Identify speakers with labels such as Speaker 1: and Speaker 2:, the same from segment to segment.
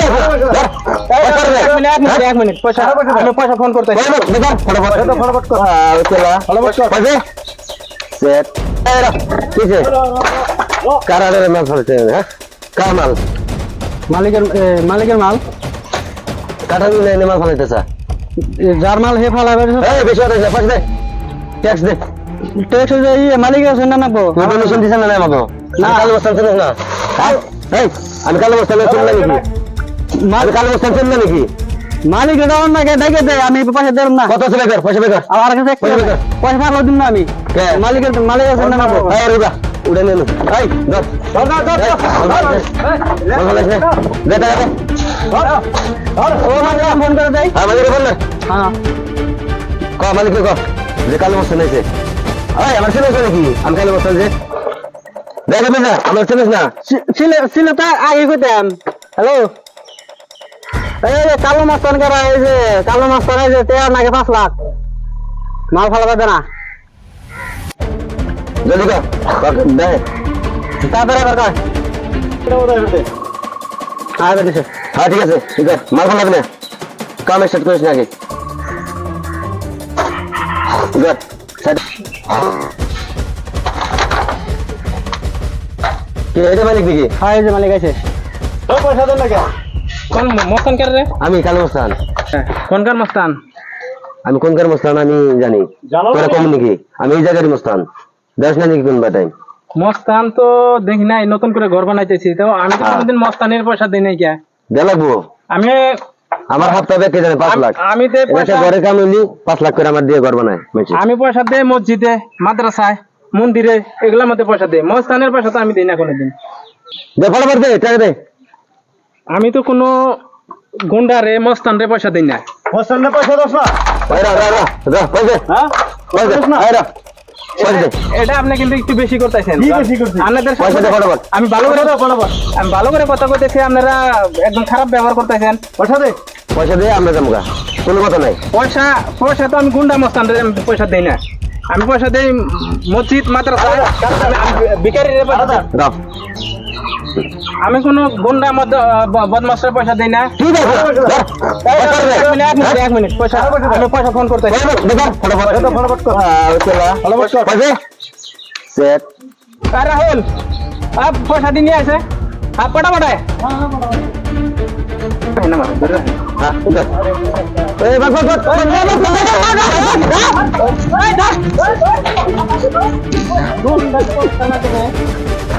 Speaker 1: পয়সা।
Speaker 2: এক মিনিট এক মিনিট এক মিনিট পয়সা আমি পয়সা ফোন করতে
Speaker 1: পয়সা দে, ধর, ফটাফট।
Speaker 2: ফটাফট কর।
Speaker 1: আহ, চলা। পয়সা? সেট। এই রাখ, কিসে? কার আরে মাল ফেলছে, হ্যাঁ? কার মাল?
Speaker 2: মালিকের মালিকের মাল
Speaker 1: কাঠা মিলে মাল ফেলাইতেছে।
Speaker 2: এ, যার মাল হে ফালাবে।
Speaker 1: ট্যাক্স দে।
Speaker 2: ট্যাক্স যে ইয়ে মালিকের আছে না নাকবো
Speaker 1: না?
Speaker 2: না।
Speaker 1: না? হ্যাঁ? না চিনি না নাকি?
Speaker 2: মালিক এটা অন্য কে ডেকে দেয় আমি পয়সা দেব না
Speaker 1: কত আছে বেকার? পয়সা বেকার?
Speaker 2: আমার কাছে
Speaker 1: পয়সা বেকার?
Speaker 2: পয়সা ফালো দিন না আমি
Speaker 1: কে?
Speaker 2: মালিকের মালিক আছে না নাকবো
Speaker 1: এই, রুবা, উড়ে নে নু। এই। মাল। দে
Speaker 2: ও মালিক ফোন করে দেয়
Speaker 1: হ্যাঁ, মালিককে বল না।
Speaker 2: হ্যাঁ
Speaker 1: ক ক যে কালো বস্তান হয়েছে এই আমার না নাকি আমি কালো বস্তান যে দেখ না আমার চিনিস না
Speaker 2: ছিল ছিল তা আগে কইতাম হ্যালো এই যে কালো মাস্তান করা এই যে কালো মাস্তান এই যে তেয়ার নাকি পাঁচ লাখ। মাল ফালাবে না।
Speaker 1: জলদি ক ক, দে
Speaker 2: তাড়াতাড়ি এবার কয়। হ্যাঁ এবার দিছে।
Speaker 1: হ্যাঁ ঠিক আছে ঠিক আছে। মাল ফোন না। কাম স্টার্ট করিস না আগে। গুড সেট কি এটা মালিক নাকি
Speaker 2: হ্যাঁ এই যে মালিক আছে। পয়সা দেন নাকি
Speaker 3: কোন? মস্তান কার রে?
Speaker 1: আমি কালো মস্তান।
Speaker 3: কোনকার মস্তান?
Speaker 1: আমি কোনকার মস্তান আমি জানি। তোরা কম নাকি? আমি এই জায়গার মস্তান। দেখ না নাকি কোন বাটাই?
Speaker 3: মস্তান তো দেখি নাই নতুন করে ঘর বানাইতেছি তো। আমি তো
Speaker 1: হ্যাঁ।
Speaker 3: কোনদিন মস্তানের পয়সা দিই নাই কে।
Speaker 1: দেলাবো
Speaker 3: আমি
Speaker 1: আমার হাফতা ব্যাগ কে জানে পাঁচ লাখ।
Speaker 3: আমি তো পয়সা
Speaker 1: ঘরে কাম হইলি পাঁচ লাখ করে আমার দিয়ে ঘর বানায়
Speaker 3: আমি পয়সা দেই মসজিদে মাদ্রাসায় মন্দিরে এগুলোর মধ্যে পয়সা দেই মস্তানের পয়সা তো আমি দিই না কোনোদিন।
Speaker 1: দে দে টাকা দে।
Speaker 3: আমি তো কোনো গুন্ডারে মস্তানরে পয়সা দিই না
Speaker 2: পয়সা পয়সা দশ না?
Speaker 1: রা রা রা রা পয়সা
Speaker 2: হ্যাঁ?
Speaker 1: পয়সা এই দে
Speaker 3: এটা আপনি কিন্তু একটু বেশি করতেছেন।
Speaker 2: কি বেশি করছি?
Speaker 3: আপনাদের
Speaker 1: পয়সা দে ফটাফট
Speaker 3: আমি ভালো করে আমি ভালো করে কথা কইতেছি আপনারা একদম খারাপ ব্যবহার করতেছেন।
Speaker 2: পয়সা দে।
Speaker 1: পয়সা দে আমরা যাব কোনো কথা নাই।
Speaker 3: পয়সা পয়সা তো আমি গুন্ডা মস্তান রে পয়সা দেই না। আমি পয়সা দেই মসজিদ মাদ্রাসা। বিকারি
Speaker 1: দাও।
Speaker 3: আমি কোনো গুন্ডা মদ বদমাসের পয়সা দেই না।
Speaker 1: ঠিক আছে।
Speaker 3: এক মিনিট, এক মিনিট, এক মিনিট পয়সা আমি পয়সা ফোন করতে
Speaker 1: দে, ফটাফট। ফটাফট সেট
Speaker 3: রাহুল আপ পয়সা দিয়ে নিয়ে আসে। আপ
Speaker 1: হ্যাঁ বাস বাস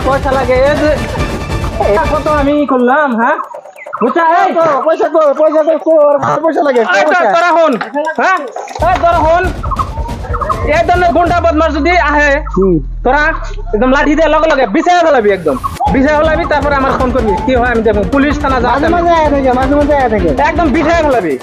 Speaker 3: পয়সা লাগে এটা কত আমি করলাম হ্যাঁ? বুঝা এই!
Speaker 2: পয়সা কো পয়সা দে কো পয়সা লাগে
Speaker 3: তোরা হন হ্যাঁ? তোরা হন। এই ধরনের গুন্ডা বদমাস যদি আহে তোরা একদম লাঠি দিয়ে লগে লগে বিছাই ফেলাবি একদম। বিছাই ফেলাবি তারপরে আমার ফোন করবি কি হয় আমি দেখব। পুলিশ থানা যা আছে
Speaker 2: মাঝে মাঝে
Speaker 3: একদম বিছাই ফেলাবি